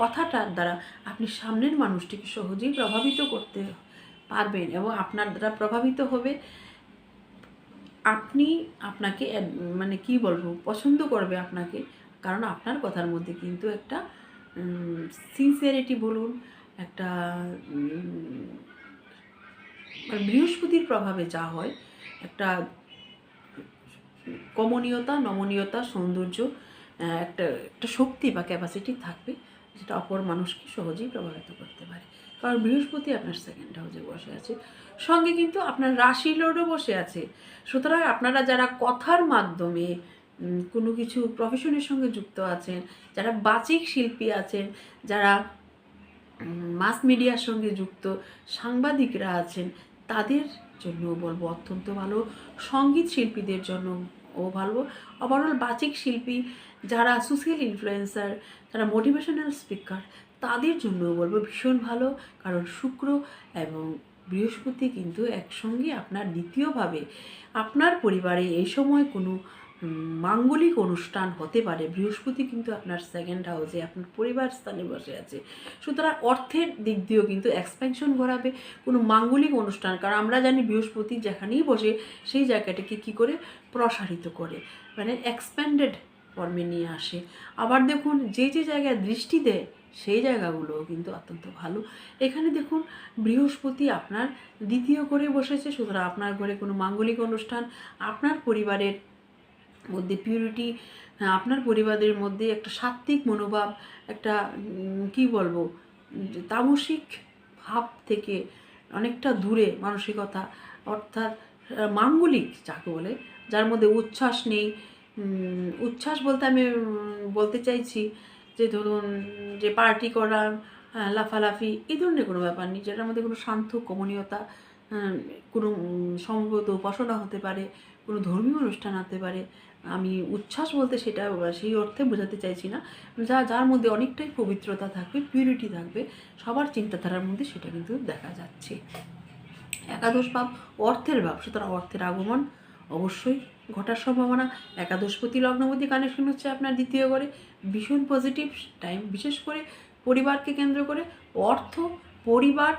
কথাটার দ্বারা আপনি সামনের মানুষটিকে সহজেই প্রভাবিত করতে পারবেন এবং আপনার দ্বারা প্রভাবিত হবে। আপনি আপনাকে মানে কি বলব, পছন্দ করবে আপনাকে। কারণ আপনার কথার মধ্যে কিন্তু একটা সিনসিয়ারিটি বলুন, একটা বৃহস্পতির প্রভাবে যা হয়, একটা কমনীয়তা, নমনীয়তা, সৌন্দর্য একটা একটা শক্তি বা ক্যাপাসিটি থাকবে। যেটা অপর মানুষকে সহজেই প্রভাবিত করতে পারে। কারণ বৃহস্পতি আপনার সেকেন্ড হাউসে বসে আছে। সঙ্গে কিন্তু আপনার রাশি লোডও বসে আছে। সুতরাং আপনারা যারা কথার মাধ্যমে কোনো কিছু প্রফেশনের সঙ্গে যুক্ত আছেন, যারা বাচিক শিল্পী আছেন, যারা মাস মিডিয়ার সঙ্গে যুক্ত সাংবাদিকরা আছেন, তাদের জন্য বলব অত্যন্ত ভালো। সংগীত শিল্পীদের জন্য ও ভালো। ওভারঅল বাচিক শিল্পী যারা সোশ্যাল ইনফ্লুয়েন্সার যারা মোটিভেশনাল স্পিকার তাদের জন্য বলব ভীষণ ভালো। কারণ শুক্র এবং বৃহস্পতি কিন্তু একসঙ্গে আপনার দ্বিতীয়ভাবে আপনার পরিবারে এই সময় কোনো মাঙ্গলিক অনুষ্ঠান হতে পারে, বৃহস্পতি কিন্তু আপনার সেকেন্ড হাউসে আপনার পরিবার স্থানে বসে আছে। সুতরাং অর্থের দিক দিয়েও কিন্তু এক্সপেনশন ঘটাবে কোনো মাঙ্গলিক অনুষ্ঠান। কারণ আমরা জানি বৃহস্পতি যেখানেই বসে, সেই জায়গাটাকে কী করে? প্রসারিত করে। মানে এক্সপ্যান্ডেড ফর্মে নিয়ে আসে। আবার দেখুন, যে যে জায়গায় দৃষ্টি দেয়, সেই জায়গাগুলোও কিন্তু অত্যন্ত ভালো। এখানে দেখুন, বৃহস্পতি আপনার দ্বিতীয় করে বসেছে, সুতরাং আপনার ঘরে কোনো মাঙ্গলিক অনুষ্ঠান, আপনার পরিবারের মধ্যে পিউরিটি আপনার পরিবারের মধ্যে একটা সাত্ত্বিক মনোভাব একটা কি বলব তামসিক ভাব থেকে অনেকটা দূরে মানসিকতা অর্থাৎ মাঙ্গলিক যাকে বলে যার মধ্যে উচ্ছ্বাস নেই উচ্ছ্বাস বলতে আমি বলতে চাইছি যে ধরুন যে পার্টি করা আহ, লাফালাফি এই ধরনের কোনো ব্যাপার নেই যেটার মধ্যে কোনো শান্ত কমনীয়তা কোনো সম্ভবত উপাসনা হতে পারে, কোনো ধর্মীয় অনুষ্ঠান হতে পারে, আমি উচ্ছ্বাস বলতে সেটা সেই অর্থে বোঝাতে চাইছি না, যা, যার মধ্যে অনেকটাই পবিত্রতা থাকবে পিউরিটি থাকবে, সবার চিন্তাধারার মধ্যে সেটা কিন্তু দেখা যাচ্ছে। একাদশ ভাব অর্থের ভাব, সুতরাং অর্থের আগমন অবশ্যই ঘটার সম্ভাবনা। একাদশপতি লগ্নপতি কানেকশন হচ্ছে আপনার দ্বিতীয় ঘরে, ভীষণ পজিটিভ টাইম বিশেষ করে পরিবারকে কেন্দ্র করে অর্থ, পরিবার